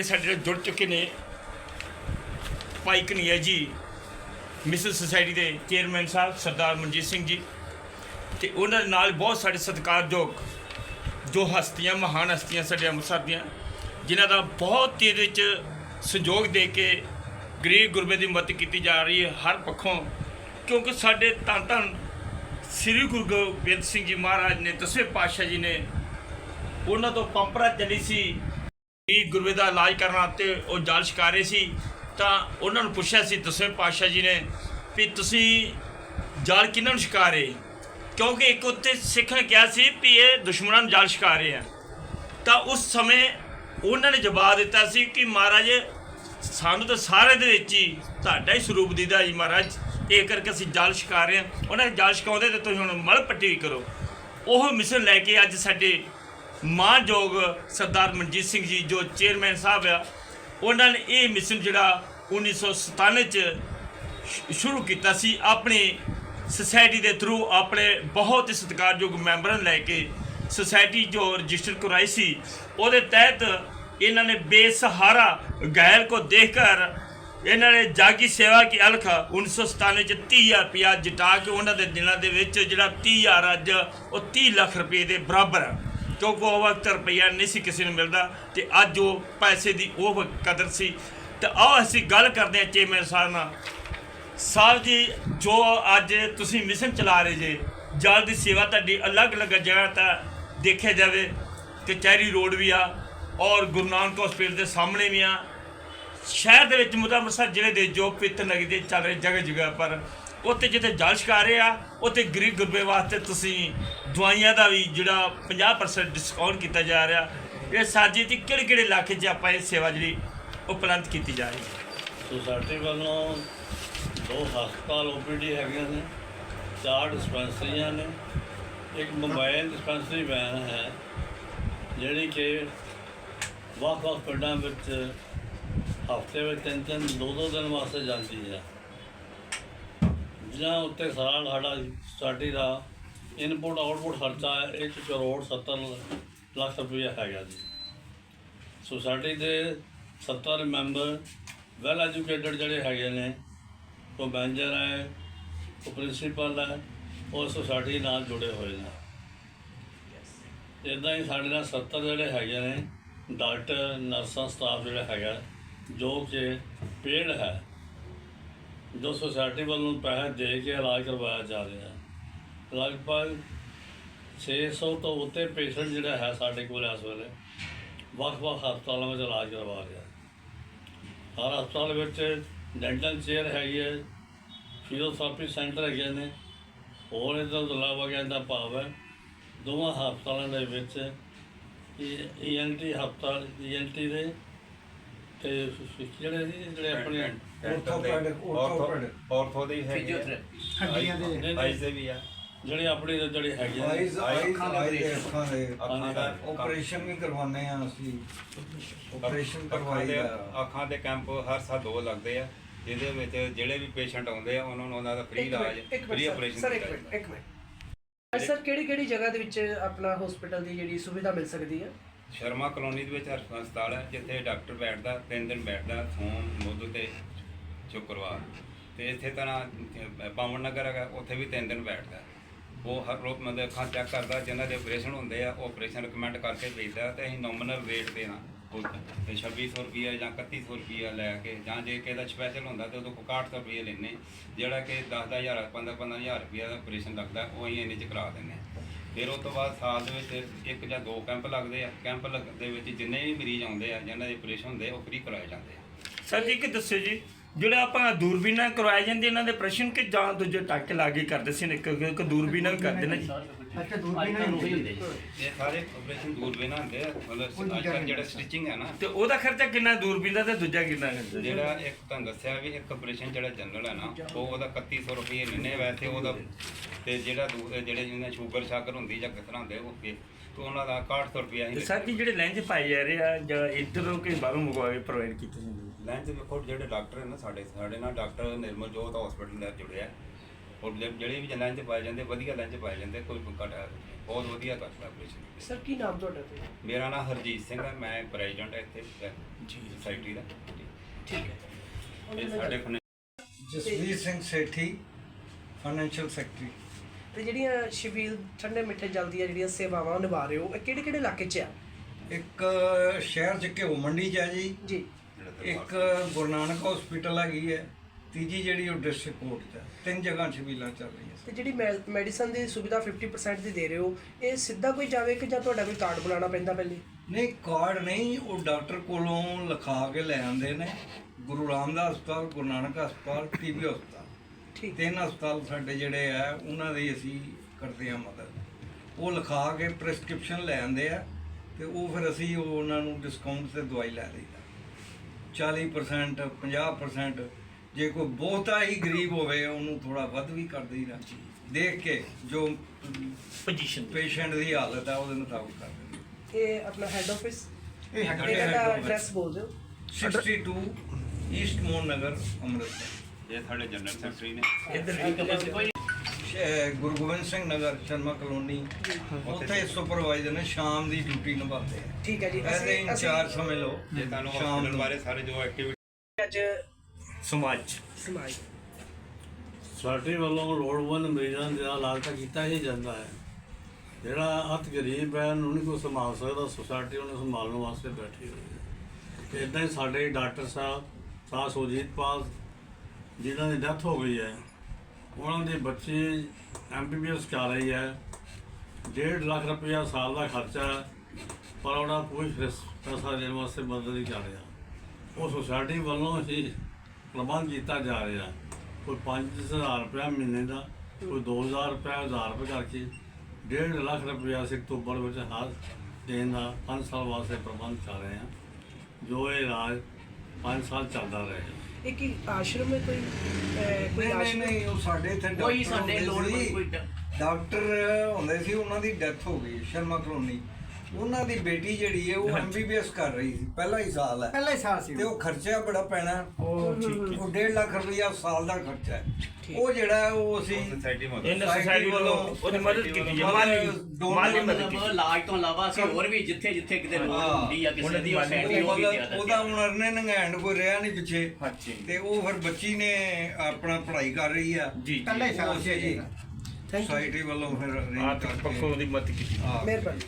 ਜਿਹੜੇ ਸਾਡੇ ਨਾਲ ਜੁੜ ਚੁੱਕੇ ਨੇ, ਭਾਈ ਕਨਈਆ ਜੀ, ਮਿਸਲ ਸੁਸਾਇਟੀ ਦੇ ਚੇਅਰਮੈਨ ਸਾਹਿਬ ਸਰਦਾਰ ਮਨਜੀਤ ਸਿੰਘ ਜੀ ਤੇ ਉਹਨਾਂ ਨਾਲ ਬਹੁਤ ਸਾਡੇ ਸਤਿਕਾਰਯੋਗ ਜੋ ਹਸਤੀਆਂ, ਮਹਾਨ ਹਸਤੀਆਂ ਸਾਡੇ ਅੰਮ੍ਰਿਤਸਰ ਦੀਆਂ, ਜਿਨ੍ਹਾਂ ਦਾ ਬਹੁਤ ਇਹਦੇ ਵਿੱਚ ਸਹਿਯੋਗ ਦੇ ਕੇ ਗਰੀਬ ਗੁਰਬੇ ਦੀ ਮਦਦ ਕੀਤੀ ਜਾ ਰਹੀ ਹੈ ਹਰ ਪੱਖੋਂ, ਕਿਉਂਕਿ ਸਾਡੇ ਧੰਨ ਧੰਨ ਸ੍ਰੀ ਗੁਰੂ ਗੋਬਿੰਦ ਸਿੰਘ ਜੀ ਮਹਾਰਾਜ ਨੇ, ਦਸਵੇਂ ਪਾਤਸ਼ਾਹ ਜੀ ਨੇ ਉਹਨਾਂ ਤੋਂ ਪੰਪਰਾ ਚੱਲੀ ਸੀ। ਵੀ ਗੁਰਵੇ ਦਾ ਇਲਾਜ ਕਰਨ ਤੇ ਉਹ ਜਾਲ ਰਹੇ ਸੀ, ਤਾਂ ਉਹਨਾਂ ਨੂੰ ਪੁੱਛਿਆ ਸੀ ਦਸਵੇਂ ਪਾਤਸ਼ਾਹ ਜੀ ਨੇ ਵੀ ਤੁਸੀਂ ਜਾਲ ਕਿਹਨਾਂ ਨੂੰ ਛਕਾ ਰਹੇ? ਕਿਉਂਕਿ ਇੱਕ ਉੱਤੇ ਸਿੱਖ ਨੇ ਕਿਹਾ ਸੀ ਵੀ ਇਹ ਦੁਸ਼ਮਣਾਂ ਨੂੰ ਜਾਲ ਛਕਾ ਰਹੇ ਆ। ਤਾਂ ਉਸ ਸਮੇਂ ਉਹਨਾਂ ਨੇ ਜਵਾਬ ਦਿੱਤਾ ਸੀ ਕਿ ਮਹਾਰਾਜ, ਸਾਨੂੰ ਤਾਂ ਸਾਰੇ ਦੇ ਵਿੱਚ ਹੀ ਤੁਹਾਡਾ ਹੀ ਸਰੂਪ ਦੀਦਾ ਜੀ ਮਹਾਰਾਜ, ਇਹ ਕਰਕੇ ਅਸੀਂ ਜਾਲ ਛਕਾ ਰਹੇ ਹਾਂ ਉਹਨਾਂ ਨੇ ਜਾਲ ਸ਼ਿਕਾਉਂਦੇ ਤੇ ਤੁਸੀਂ ਹੁਣ ਮਲ ਪੱਟੀ ਕਰੋ। ਉਹ ਮਿਸ਼ਨ ਲੈ ਕੇ ਅੱਜ ਸਾਡੇ ਮਾਨਯੋਗ ਸਰਦਾਰ ਮਨਜੀਤ ਸਿੰਘ ਜੀ ਜੋ ਚੇਅਰਮੈਨ ਸਾਹਿਬ ਆ, ਉਹਨਾਂ ਨੇ ਇਹ ਮਿਸ਼ਨ ਜਿਹੜਾ 1997 ਚ ਸ਼ੁਰੂ ਕੀਤਾ ਸੀ, ਆਪਣੀ ਸੁਸਾਇਟੀ ਦੇ ਥਰੂ ਆਪਣੇ ਬਹੁਤ ਹੀ ਸਤਿਕਾਰਯੋਗ ਮੈਂਬਰਾਂ ਨੂੰ ਲੈ ਕੇ ਸੁਸਾਇਟੀ ਜੋ ਰਜਿਸਟਰ ਕਰਾਈ ਸੀ, ਉਹਦੇ ਤਹਿਤ ਇਹਨਾਂ ਨੇ ਬੇਸਹਾਰਾ ਗੈਰ ਕੋ ਦੇਖ ਕਰ ਇਹਨਾਂ ਨੇ ਜਾਗੀ ਸੇਵਾ ਕੀ ਅਲਖ 1997 ਚ 30000 ਰੁਪਇਆ ਜਟਾ ਕੇ ਉਹਨਾਂ ਦੇ ਦਿਨਾਂ ਦੇ ਵਿੱਚ ਜਿਹੜਾ 30000 ਅੱਜ ਉਹ 30 ਲੱਖ ਰੁਪਏ ਦੇ ਬਰਾਬਰ ਹੈ ਕਿਉਂਕਿ ਉਹ ਵਕਤ ਰੁਪਈਆ ਨਹੀਂ ਸੀ ਕਿਸੇ ਨੂੰ ਮਿਲਦਾ ਤੇ ਅੱਜ ਉਹ ਪੈਸੇ ਦੀ ਉਹ ਕਦਰ ਸੀ। ਤੇ ਆਓ ਅਸੀਂ ਗੱਲ ਕਰਦੇ ਹਾਂ ਚੇਅਰਮੈਨ ਸਾਹਿਬ ਨਾਲ। ਸਾਹਿਬ ਜੀ, ਜੋ ਅੱਜ ਤੁਸੀਂ ਮਿਸ਼ਨ ਚਲਾ ਰਹੇ ਜੇ, ਜਲ ਦੀ ਸੇਵਾ ਤੁਹਾਡੀ ਅਲੱਗ-ਅਲੱਗ ਜਗ੍ਹਾ ਤਾਂ ਦੇਖਿਆ ਜਾਵੇ ਕਚਹਿਰੀ ਰੋਡ ਵੀ ਆ ਔਰ ਗੁਰੂ ਨਾਨਕ ਹਸਪੀਟਲ ਦੇ ਸਾਹਮਣੇ ਵੀ ਆ। ਸ਼ਹਿਰ ਦੇ ਵਿੱਚ ਮੁੱਦਾ ਅੰਮ੍ਰਿਤਸਰ ਜ਼ਿਲ੍ਹੇ ਦੇ ਜੋ ਪਿੱਤ ਨਗਰੀ ਦੇ ਚੱਲ ਰਹੇ ਜਗ੍ਹਾ ਜਗ੍ਹਾ ਪਰ ਉੱਥੇ ਜਿੱਥੇ ਜਲ ਰਹੇ ਆ, ਉੱਥੇ ਗਰੀਬ ਗੁਰਬੇ ਵਾਸਤੇ ਤੁਸੀਂ ਦਵਾਈਆਂ ਦਾ ਵੀ ਜਿਹੜਾ 50% ਡਿਸਕਾਊਂਟ ਕੀਤਾ ਜਾ ਰਿਹਾ। ਇਹ ਸਾਜੀ ਦੀ ਕਿਹੜੇ ਕਿਹੜੇ ਇਲਾਕੇ 'ਚ ਆਪਾਂ ਇਹ ਸੇਵਾ ਜਿਹੜੀ ਉਪਲਬਧ ਕੀਤੀ ਜਾ ਰਹੀ ਹੈ? ਸਾਡੇ ਵੱਲੋਂ ਦੋ ਹਸਪਤਾਲ ਓਪੀਡੀ ਹੈਗੀਆਂ ਨੇ, ਚਾਰ ਡਿਸਪੈਂਸਰੀਆਂ ਨੇ, ਇੱਕ ਮੋਬਾਈਲ ਡਿਸਪੈਂਸਰੀ ਵੈਨ ਹੈ, ਜਿਹੜੀ ਕਿ ਵੱਖ-ਵੱਖ ਪਿੰਡਾਂ ਵਿੱਚ ਹਫ਼ਤੇ ਵਿੱਚ ਤਿੰਨ ਤਿੰਨ, ਦੋ ਦੋ ਦਿਨ ਵਾਸਤੇ ਜਾਂਦੀ ਹੈ। ਜਿਨ੍ਹਾਂ ਉੱਤੇ ਸਾਰਾ ਸਾਡਾ ਸਟੱਡੀ ਦਾ ਇਨਪੁਟ ਆਊਟਪੁੱਟ ਖਰਚਾ 1 ਕਰੋੜ 70 ਲੱਖ ਰੁਪਏ ਹੈਗਾ ਜੀ। ਸੁਸਾਇਟੀ ਦੇ 70 ਮੈਂਬਰ ਵੈਲ ਐਜੂਕੇਟਡ ਜਿਹੜੇ ਹੈਗੇ ਨੇ, ਉਹ ਮੈਨੇਜਰ ਹੈ, ਉਹ ਪ੍ਰਿੰਸੀਪਲ ਹੈ, ਉਹ ਸੁਸਾਇਟੀ ਨਾਲ ਜੁੜੇ ਹੋਏ ਨੇ। ਇਦਾਂ ਹੀ ਸਾਡੇ ਨਾਲ 70 ਜਿਹੜੇ ਹੈਗੇ ਨੇ, ਡਾਕਟਰ, ਨਰਸਾਂ ਸਟਾਫ ਜਿਹੜਾ ਹੈਗਾ, ਜੋ ਕਿ ਪੇਡ ਹੈ। ਜੋ ਸੁਸਾਇਟੀ ਵੱਲੋਂ ਪੈਸੇ ਦੇ ਕੇ ਇਲਾਜ ਕਰਵਾਇਆ ਜਾ ਰਿਹਾ ਹੈ। ਲਗਭਗ 600 ਤੋਂ ਉੱਤੇ ਪੇਸ਼ੈਂਟ ਜਿਹੜਾ ਹੈ ਸਾਡੇ ਕੋਲ ਇਸ ਵੇਲੇ ਵੱਖ-ਵੱਖ ਹਸਪਤਾਲਾਂ ਵਿੱਚ ਇਲਾਜ ਕਰਵਾ ਰਿਹਾ ਹਰ ਹਸਪਤਾਲ ਵਿੱਚ ਡੈਂਟਲ ਚੇਅਰ ਹੈਗੀ ਹੈ ਫਿਜ਼ੀਓਥੈਰੇਪੀ ਸੈਂਟਰ ਹੈਗੇ ਨੇ, ਹੋਰ ਇਹਦਾ ਤੋਂ ਇਲਾਵਾ ਕਹਿੰਦਾ ਭਾਵ ਹੈ ਦੋਵਾਂ ਹਸਪਤਾਲਾਂ ਦੇ ਵਿੱਚ ਈਐਨਟੀ ਹਸਪਤਾਲ ਈਐਨਟੀ ਦੇ ਤੇ ਜਿਹੜੇ ਸੀ ਜਿਹੜੇ ਆਪਣੇ ਆਰਥੋਪੈਡਿਕ ਆਰਥੋਪੈਡਿਕ ਆਰਥੋ ਦੇ ਵੀ ਹੈਗੇ ਹੱਡੀਆਂ ਦੇ। ਨਹੀਂ, ਆਈਜ਼ ਦੇ ਵੀ ਆ। ਜਿਹੜੇ ਆਪਣੇ ਜਿਹੜੇ ਹੈਗੇ ਨੇ ਆਈਜ਼ ਆਈਜ਼ ਆਈਜ਼ ਅੱਖਾਂ ਦੇ ਅੱਖਾਂ ਦਾ। ਆਪਰੇਸ਼ਨ ਵੀ ਕਰਵਾਉਂਦੇ ਆ ਅਸੀਂ। ਆਪਰੇਸ਼ਨ ਅੱਖਾਂ ਕਰਵਾਈ ਦੇ। ਦਾ ਅੱਖਾਂ ਦੇ ਕੈਂਪ ਹਰ ਸਾਲ ਦੋ ਲੱਗਦੇ ਆ। ਜਿਹਦੇ ਵਿੱਚ ਜਿਹੜੇ ਵੀ ਪੇਸ਼ੈਂਟ ਆਉਂਦੇ ਆ ਉਹਨਾਂ ਨੂੰ ਉਹਨਾਂ ਦਾ ਫ੍ਰੀ ਇੱਕ ਇਲਾਜ ਮਿੰਟ, ਇੱਕ ਫ੍ਰੀ ਮਿੰਟ ਆਪਰੇਸ਼ਨ ਸਰ ਇੱਕ ਮਿੰਟ ਇੱਕ ਮਿੰਟ। ਸਰ ਕਿਹੜੀ ਕਿਹੜੀ ਜਗ੍ਹਾ ਦੇ ਵਿੱਚ ਆਪਣਾ ਹਸਪੀਟਲ ਦੀ ਜਿਹੜੀ ਸੁਵਿਧਾ ਮਿਲ ਸਕਦੀ ਹੈ? ਸ਼ਰਮਾ ਕਲੋਨੀ ਦੇ ਵਿੱਚ ਹਰ ਹਸਪਤਾਲ ਹੈ, ਜਿੱਥੇ ਡਾਕਟਰ ਬੈਠਦਾ, ਤਿੰਨ ਦਿਨ ਬੈਠਦਾ ਸੋਮ ਮੁੱਧ ਤੇ ਸ਼ੁੱਕਰਵਾਰ। ਤੇ ਇੱਥੇ ਤਰ੍ਹਾਂ ਪਾਵਨ ਨਗਰ ਹੈਗਾ, ਉੱਥੇ ਵੀ ਤਿੰਨ ਦਿਨ ਬੈਠਦਾ। ਉਹ ਹਰ ਰੋਜ਼ ਮਤਲਬ ਅੱਖਾਂ ਚੈੱਕ ਕਰਦਾ, ਜਿਨ੍ਹਾਂ ਦੇ ਆਪਰੇਸ਼ਨ ਹੁੰਦੇ ਆ, ਉਹ ਆਪਰੇਸ਼ਨ ਰეკਮੈਂਡ ਕਰਕੇ ਭੇਜਦਾ ਤੇ ਅਸੀਂ ਨੋਮੀਨਲ ਰੇਟ ਦੇਣਾ ਉਹ ਤੇ 2600 ਰੁਪਈਆ ਜਾਂ 3100 ਰੁਪਈਆ ਲੈ ਕੇ ਜਾਂ ਜੇ ਕਿਸੇ ਦਾ ਸਪੈਸ਼ਲ ਹੁੰਦਾ ਤੇ ਉਦੋਂ 6100 ਰੁਪਈਆ ਲੈਨੇ ਜਿਹੜਾ ਕਿ 10000 15 15000 ਰੁਪਈਆ ਦਾ ਆਪਰੇਸ਼ਨ ਲੱਗਦਾ, ਉਹ ਅਸੀਂ ਇੰਨੇ ਚ ਕਰਾ ਦਿੰਦੇ ਹਾਂ। ਫਿਰ ਉਸ ਤੋਂ ਬਾਅਦ ਸਾਲ ਦੇ ਵਿੱਚ ਇੱਕ ਜਾਂ ਦੋ ਕੈਂਪ ਲੱਗਦੇ ਆ। ਕੈਂਪ ਦੇ ਵਿੱਚ ਜਿੰਨੇ ਵੀ ਮਰੀਜ਼ ਆਉਂਦੇ ਆ ਜਿਨ੍ਹਾਂ ਦੇ ਆਪਰੇਸ਼ਨ ਹੁੰਦੇ ਆ ਉਹ ਫ੍ਰੀ ਕਰਾਏ ਜਾਂਦੇ ਆ। ਸਰ ਜੀ ਕਿ ਦੱਸਿਓ ਜੀ ਜਿਹੜਾ ਆਪਾਂ ਦੂਰਬੀਨਾਂ ਕਰਵਾਏ ਜਾਂਦੇ ਇਹਨਾਂ ਦੇ ਪ੍ਰਸ਼ਨ ਕਿ ਜਾਂ ਦੂਜੇ ਟਾਕੇ ਲਾ ਕੇ ਕਰਦੇ ਸੀ ਇੱਕ ਇੱਕ ਦੂਰਬੀਨਾਂ ਕਰਦੇ ਨੇ? ਜੀ ਅੱਛਾ ਦੂਰਬੀਨਾਂ ਹੁੰਦੀ ਇਹ ਸਾਰੇ ਆਪਰੇਸ਼ਨ ਦੂਰਬੀਨ ਹੁੰਦੇ ਆ ਮਤਲਬ ਅੱਜ ਕੱਲ੍ਹ ਜਿਹੜਾ ਸਟਿਚਿੰਗ ਹੈ ਨਾ। ਤੇ ਉਹਦਾ ਖਰਚਾ ਕਿੰਨਾ ਦੂਰਬੀਨ ਦਾ ਤੇ ਦੂਜਾ ਕਿੰਨਾ ਖਰਚਾ? ਜਿਹੜਾ ਇੱਕ ਤੁਹਾਨੂੰ ਦੱਸਿਆ ਵੀ ਇੱਕ ਆਪਰੇਸ਼ਨ ਜਿਹੜਾ ਜਨਰਲ ਹੈ ਨਾ ਉਹ ਉਹਦਾ 3100 ਰੁਪਏ ਲੈਣੇ ਵੈਸੇ ਉਹਦਾ ਤੇ ਜਿਹੜਾ ਦੂ- ਜਿਹੜੇ ਜਿਹਨਾਂ ਸ਼ੂਗਰ ਸ਼ਾਗਰ ਹੁੰਦੀ ਜਾਂ ਕਿਸ ਤਰ੍ਹਾਂ ਹੁੰਦੇ ਉਹ ਕੇ ਤੇ ਉਹਨਾਂ ਦਾ 6100 ਰੁਪਏ ਤੇ ਹੀ ਸਰ ਜੀ ਜਿਹੜੇ ਲੈਂਜ ਪਾਏ ਜਾ ਰਹੇ ਆ ਜਾਂ ਇੱਧਰੋਂ ਕਿ ਬਾਹਰੋਂ ਮੰਗਵਾ ਕੇ ਪ੍ਰੋਵਾਈਡ ਕੀਤੇ ਜਾਂਦੇ ਲੈਂਚ ਵੇਖੋ ਜਿਹੜੇ ਡਾਕਟਰ ਨੇ ਨਾ ਸਾਡੇ ਸਾਡੇ ਨਾਲ ਡਾਕਟਰ ਨਿਰਮਲ ਜੋਤ ਹਸਪੀਟਲ ਨਾਲ ਜੁੜਿਆ ਔਰ ਜਿਹੜੇ ਜਿਹੜੇ ਵੀ 'ਚ ਪਾਏ ਜਾਂਦੇ ਵਧੀਆ ਲਾਈਨ 'ਚ ਪਾਏ ਜਾਂਦੇ ਕੋਈ ਘਟ ਬਹੁਤ ਵਧੀਆ ਕਰਦਾ ਆਪਰੇਸ਼ਨ ਸਰ ਕੀ ਨਾਮ ਤੁਹਾਡਾ ਤੇ? ਮੇਰਾ ਨਾਮ ਹਰਜੀਤ ਸਿੰਘ ਹੈ ਮੈਂ ਪ੍ਰੈਜ਼ੀਡੈਂਟ ਹਾਂ ਇੱਥੇ ਜੀ ਸੁਸਾਇਟੀ ਦਾ। ਠੀਕ ਹੈ। ਇਹ ਸਾਡੇ ਫਨ ਜਸਵੀਰ ਸਿੰਘ ਸੇਠੀ ਫਾਈਨੈਂਸ਼ੀਅਲ ਸੈਕਟਰੀ ਤੇ ਜਿਹੜੀਆਂ ਸ਼ਬੀਲ ਠੰਡੇ ਮਿੱਠੇ ਜਲ ਦੀਆਂ ਜਿਹੜੀਆਂ ਸੇਵਾਵਾਂ ਨਿਭਾ ਰਹੇ ਹੋ ਇਹ ਕਿਹੜੇ ਕਿਹੜੇ ਇਲਾਕੇ 'ਚ ਆ? ਇੱਕ ਸ਼ਹਿਰ ਚ ਘਿਓ ਮੰਡੀ ਚ ਹੈ ਜੀ। ਜੀ। ਇੱਕ ਗੁਰੂ ਨਾਨਕ ਹਸਪੀਟਲ ਹੈਗੀ ਹੈ। ਤੀਜੀ ਜਿਹੜੀ ਉਹ ਡਿਸਟ੍ਰਿਕਟ ਕੋਰਟ ਚ ਹੈ ਤਿੰਨ ਜਗ੍ਹਾ ਛਬੀਲਾਂ ਚੱਲ ਰਹੀਆਂ ਤੇ ਜਿਹੜੀ ਮੈਡੀਸਨ ਦੀ ਸੁਵਿਧਾ 50% ਦੀ ਦੇ ਰਹੇ ਹੋ ਇਹ ਸਿੱਧਾ ਕੋਈ ਜਾਵੇ ਕਿ ਜਾਂ ਤੁਹਾਡਾ ਕੋਈ ਕਾਰਡ ਬਣਾਉਣਾ ਪੈਂਦਾ ਪਹਿਲੇ? ਨਹੀਂ ਕਾਰਡ ਨਹੀਂ ਉਹ ਡਾਕਟਰ ਕੋਲੋਂ ਲਿਖਾ ਕੇ ਲੈ ਆਉਂਦੇ ਨੇ। ਗੁਰੂ ਰਾਮਦਾਸ ਹਸਪਤਾਲ ਗੁਰੂ ਨਾਨਕ ਹਸਪਤਾਲ ਟੀਬੀ ਹਸਪਤਾਲ। ਤਿੰਨ ਹਸਪਤਾਲ ਸਾਡੇ ਜਿਹੜੇ ਆ ਉਹਨਾਂ ਦੀ ਅਸੀਂ ਕਰਦੇ ਆ ਮਦਦ। ਉਹ ਲਿਖਾ ਕੇ ਪ੍ਰੈਸਕ੍ਰਿਪਸ਼ਨ ਲੈ ਆਉਂਦੇ ਆ ਤੇ ਉਹ ਫਿਰ ਅਸੀਂ ਉਹ ਉਹਨਾਂ ਨੂੰ ਡਿਸਕਾਊਂਟ ਤੇ ਦਵਾਈ ਲੈ ਲਈਦਾ। 40% 50% ਜੇ ਕੋਈ ਬਹੁਤਾ ਹੀ ਗਰੀਬ ਹੋਵੇ ਉਹਨੂੰ ਥੋੜਾ ਵੱਧ ਵੀ ਕਰ ਦਈਦਾ। ਦੇਖ ਕੇ ਜੋ ਪੋਜੀਸ਼ਨ ਪੇਸ਼ੈਂਟ ਦੀ ਹਾਲਤ ਆ ਉਹਦੇ ਮੁਤਾਬਕ ਕਰ ਦਿੰਦੇ ਇਹ ਆਪਣਾ ਹੈੱਡ ਆਫਿਸ ਇਹ ਇਹਦਾ ਹੈਗਾ ਐਡਰੈਸ ਬੋਲ ਦਿਓ। 62 ਈਸਟ ਮੋਹਨ ਨਗਰ ਅੰਮ੍ਰਿਤਸਰ ਇਹ ਸਾਡੇ ਜਨਰਲ ਸੈਕਟਰੀ ਨੇ। ਇੱਧਰ ਸ਼- ਗੁਰੂ ਗੋਬਿੰਦ ਸਿੰਘ ਨਗਰ ਸ਼ਰਮਾ ਕਲੋਨੀ। ਉੱਥੇ ਸੁਪਰਵਾਈਜ਼ਰ ਨੇ ਸ਼ਾਮ ਦੀ ਡਿਊਟੀ ਨਿਭਾਉਂਦੇ ਆ। ਠੀਕ ਹੈ ਜੀ ਐਜ਼ ਅਸੀਂ ਇੰਚਾਰਜ ਸਮਝ ਲਓ ਜੇ ਤੁਹਾਨੂੰ ਸ਼ਾਮ ਹਸਪੀਟਲ ਨੂੰ। ਬਾਰੇ ਸਾਰੇ ਜੋ ਐਕਟੀਵਿਟੀ ਅੱਜ ਸਮਾਜ। ਸਮਾਜ। ਸਾਡੀ ਵੱਲੋਂ ਲੋੜਵੰਦ ਮਰੀਜ਼ਾਂ ਦਾ ਇਲਾਜ ਤਾਂ ਕੀਤਾ ਹੀ ਜਾਂਦਾ ਹੈ। ਜਿਹੜਾ ਅਤ ਗਰੀਬ ਹੈ ਉਹਨੂੰ ਨਹੀਂ ਕੋਈ ਸੰਭਾਲ ਸਕਦਾ। ਸੁਸਾਇਟੀ ਉਹਨੂੰ ਸੰਭਾਲਣ ਵਾਸਤੇ ਬੈਠੀ ਹੋਈ ਹੈ। ਇਦਾਂ ਹੀ ਸਾਡੇ ਡਾਕਟਰ ਸਾਹਿਬ ਸਾਹ ਸੁਜੀਤ ਪਾਲ ਜਿਨ੍ਹਾਂ ਦੀ ਡੈਥ ਹੋ ਗਈ ਹੈ, ਉਹਨਾਂ ਦੇ ਬੱਚੇ ਐਮਬੀਬੀਐਸ ਕਰ ਰਹੀ ਹੈ। 1.5 ਲੱਖ ਰੁਪਇਆ ਸਾਲ ਦਾ ਖਰਚਾ ਪਰ ਉਹਨਾਂ ਕੋਈ ਫਿਸ- ਪੈਸਾ ਦੇਣ ਵਾਸਤੇ ਮਦਦ ਨਹੀਂ ਕਰ ਰਿਹਾ। ਉਹ ਸੁਸਾਇਟੀ ਵੱਲੋਂ ਹੀ ਪ੍ਰਬੰਧ ਕੀਤਾ ਜਾ ਰਿਹਾ। ਕੋਈ 5000 ਰੁਪਇਆ ਮਹੀਨੇ ਦਾ, ਕੋਈ 2000 ਰੁਪਇਆ 1000 ਰੁਪਏ ਕਰਕੇ 1.5 ਲੱਖ ਰੁਪਇਆ ਅਸੀਂ ਅਕਤੂਬਰ ਵਿੱਚ ਹਰ ਦੇਣ ਦਾ 5 ਸਾਲ ਵਾਸਤੇ ਪ੍ਰਬੰਧ ਕਰ ਰਹੇ ਹਾਂ, ਜੋ ਇਹ ਇਲਾਜ 5 ਸਾਲ ਚੱਲਦਾ ਰਹੇਗਾ ਇਹ ਕੀ ਆਸ਼ਰਮ ਹੈ ਕੋਈ? ਅਹ, ਕੋਈ ਨਹੀਂ ਨਹੀਂ ਆਸ਼ਰਮ? ਨਹੀਂ ਉਹ ਸਾਡੇ ਇੱਥੇ ਕੋਈ ਡਾਕਟਰ ਸਾਡੇ ਹੁੰਦੇ ਸੀ। ਕੋਈ ਡ- ਡਾਕਟਰ ਹੁੰਦੇ ਸੀ ਉਹਨਾਂ ਦੀ ਡੈਥ ਹੋ ਗਈ ਸ਼ਰਮਾ ਕਲੋਨੀ। ਉਹਨਾਂ ਦੀ ਬੇਟੀ ਜਿਹੜੀ ਹੈ ਉਹ ਐਮਬੀਬੀਐਸ ਕਰ ਰਹੀ ਸੀ ਪਹਿਲਾ ਹੀ ਸਾਲ ਹੈ। ਪਹਿਲਾ ਹੀ ਸਾਲ ਸੀ ਤੇ ਉਹ ਖਰਚਾ ਬੜਾ ਪੈਣਾ। ਉਹ ਠੀਕ ਉਹ 1.5 ਲੱਖ ਰੁਪਇਆ ਸਾਲ ਦਾ ਖਰਚਾ ਹੈ। ਉਹ ਜਿਹੜਾ ਉਹ ਅਸੀਂ ਸੁਸਾਇਟੀ ਇਹਨਾਂ ਸੋਸਾਇਟੀ ਵੱਲੋਂ ਉਹਦੀ ਮਦਦ ਕੀਤੀ ਹੈ। ਮਦਦ ਮਾਲੀ ਮਾਲੀ ਮਦਦ ਕੀਤੀ। ਇਲਾਜ ਤੋਂ ਇਲਾਵਾ ਅਸੀਂ ਹੋਰ ਵੀ ਜਿੱਥੇ ਜਿੱਥੇ ਕਿਤੇ ਲੋੜ। ਹੁੰਦੀ ਆ ਕਿਸੇ ਦੀ ਦੀ ਉਹ ਉਹਦਾ ਹੁਣ ਅਰਨੇ ਨੰਗੈਂਡ ਕੋਈ ਰਿਹਾ ਨਹੀਂ ਪਿੱਛੇ। ਹਾਂਜੀ। ਤੇ ਉਹ ਫਿਰ ਬੱਚੀ ਨੇ ਆਪਣਾ ਪੜ੍ਹਾਈ ਕਰ ਰਹੀ ਆ। ਪਹਿਲਾ ਹੀ ਸਾਲ ਸੀ ਜੀ। ਸੋਸਾਇਟੀ ਵੱਲੋਂ ਫਿਰ ਆਰਥਿਕ ਪੱਖੋਂ ਦੀ ਮਦਦ ਕੀਤੀ। ਮਿਹਰਬਾਨੀ।